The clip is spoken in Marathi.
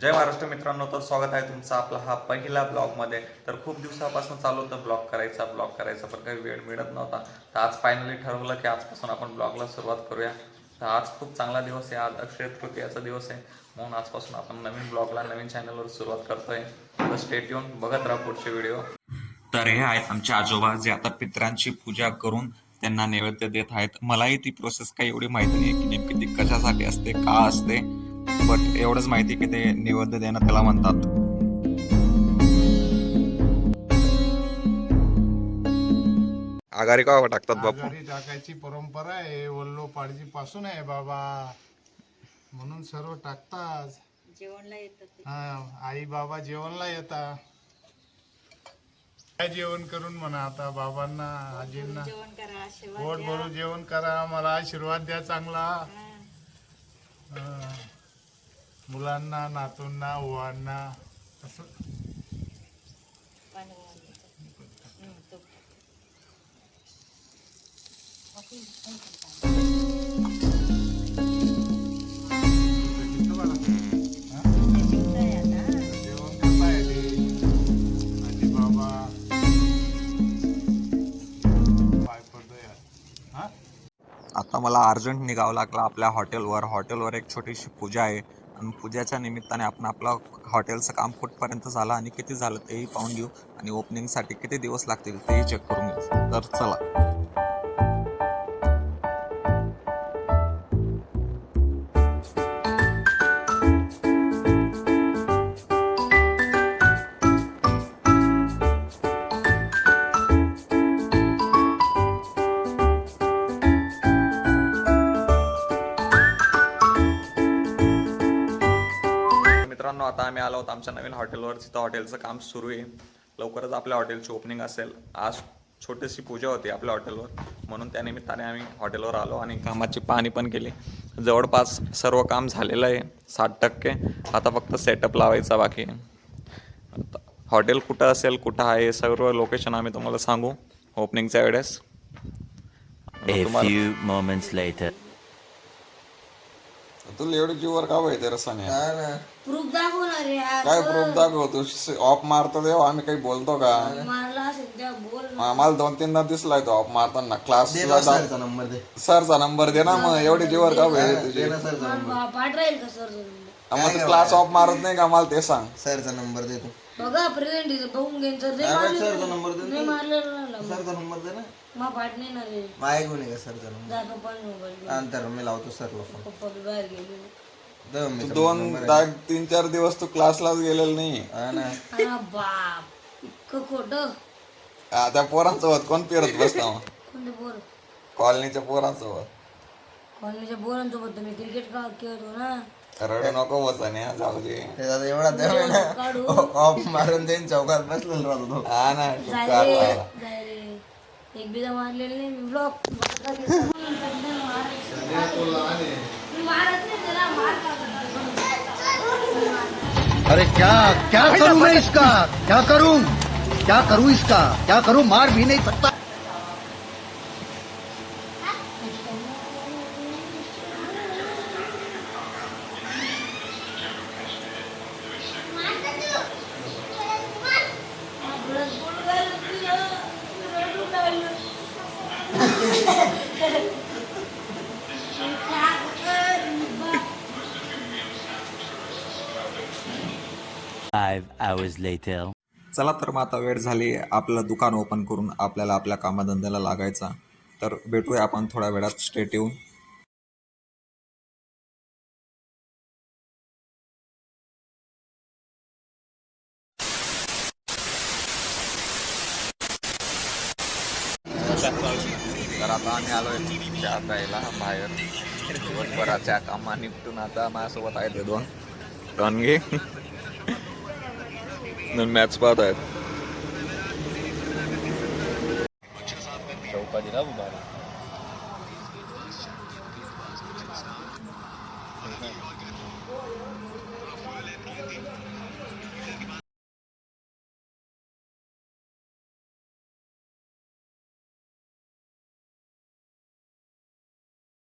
जय महाराष्ट्र मित्रांनो तर स्वागत आहे तुमचं आपला हा पहिला ब्लॉगमध्ये. तर खूप दिवसापासून चालू होतं ब्लॉग करायचा ब्लॉग करायचा पण काही वेळ मिळत नव्हता. तर आज फायनली ठरवलं की आजपासून आपण ब्लॉगला सुरुवात करूया. तर आज खूप चांगला दिवस आहे आज अक्षय तृतीयाचा दिवस आहे. म्हणून आजपासून आपण नवीन ब्लॉगला नवीन चॅनलवर सुरुवात करतोय. तर स्टेट येऊन बघत राहा पुढचे व्हिडिओ तर हे आहेत आमचे आजोबा जे आता पित्रांची पूजा करून त्यांना नैवेद्य देत आहेत. मलाही ती प्रोसेस काही एवढी माहिती नाही की नेमकी ती कशासाठी असते का असते. बट एवढंच माहिती की ते नैवेद्य देणं त्याला म्हणतात आगारी का टाकतात बापू आघाडी टाकायची परंपरा आहे वल्लो पाडजी पासून आहे बाबा म्हणून सर्व टाकतात जेवणला येतात ते. हा आई बाबा जेवणला येतात काय जेवण करून म्हणा आता बाबांना आजींना जेवण करा आशीर्वाद पोट द्या. भरून जेवण करा मला आशीर्वाद द्या चांगला हा. हा. मुलांना नातूंना ओवांना असं. ते बाबा पाय हा आता मला अर्जंट निघावं लागलं आपल्या हॉटेलवर. हॉटेलवर एक छोटीशी पूजा आहे. आणि पूजेच्या निमित्ताने आपण आपलं हॉटेलचं काम कुठपर्यंत झालं आणि किती झालं तेही पाहून घेऊ. आणि ओपनिंगसाठी किती दिवस लागतील तेही चेक करून घेऊ. तर चला. मित्रांनो आता आम्ही आलो आहोत आमच्या नवीन हॉटेलवर तिथं हॉटेलचं काम सुरू आहे. लवकरच आपल्या हॉटेलची ओपनिंग असेल. आज छोटीशी पूजा होती आपल्या हॉटेलवर म्हणून त्या निमित्ताने आम्ही हॉटेलवर आलो आणि कामाची पाहणी पण केली. जवळपास सर्व काम झालेलं आहे. साठ टक्के. आता फक्त सेटअप लावायचा बाकी आहे. हॉटेल कुठं असेल कुठं आहे सर्व लोकेशन आम्ही तुम्हाला सांगू. ओपनिंगच्या वेळेस. तुला एवढी जीवर का माहिती रसाने प्रूफ दाखवणार यार काय प्रूफ दाखव तू? ऑफ मारतो तेव्हा आम्ही काही बोलतो का? मारला सध्या बोल आम्हाला दोन तीनदा दिसलाय तो ऑफ मारताना. क्लासला सरचा नंबर दे. सरचा नंबर दे ना मग एवढी जीवर का पाहिजे तुझी दे ना सरचा नंबर. पाठ राहील का सर तू क्लास ऑफ मारत नाही का? मला ते सांग. सरचा नंबर दे तू बघा प्रेझेंट बघून घेईन सर सरचा नंबर दे नाही मारलेलं सरचा नंबर दे ना. मग पाठ नाही ना रे. माझ्या घेऊन ये का सरचा नंबर? जा पप्पाने मोबाईल नंतर मी लावतो सरला फोन पप्पा बी बाहेर गेले. दे मी दोन दा- तीन चार दिवस तू क्लासलाच गेलेला नाही. हा ना. अरे बाप इतकं खोटं. आ, त्या पोरांसोबत कोण फिरत बसता मग कोणते पोर? कॉलनीच्या पोरांसोबत कॉलनीच्या पोरांसोबत मी क्रिकेट का खेळतो ना? रडू नको बसाने जाऊ दे. ते आता एवढा ना ऑफ मारून देईन चौकात बसलेला राहतो तो. हा ना जाय कार रे लावला. जाय रे. एक बिदा मारलेलं नाही मी ब्लॉक मारत नाही त्याला मार का अरे क्या क्या करूं मैं इसका? क्या करूं? क्या करूं इसका? क्या करूं? मार भी नहीं सकता। चला तर मग आता वेळ झाली आपलं दुकान ओपन करून आपल्याला आपल्या कामाधंद्याला लागायचा. तर भेटूया आपण थोड्या वेळात. स्टेट येऊन तर आता आम्ही आलोय चहा प्यायला बाहेर. दिवसभराच्या कामा निपटून आता माझ्यासोबत आहेत दोन. रणगे मॅच पाहत आहेत. चौपाटीला उभा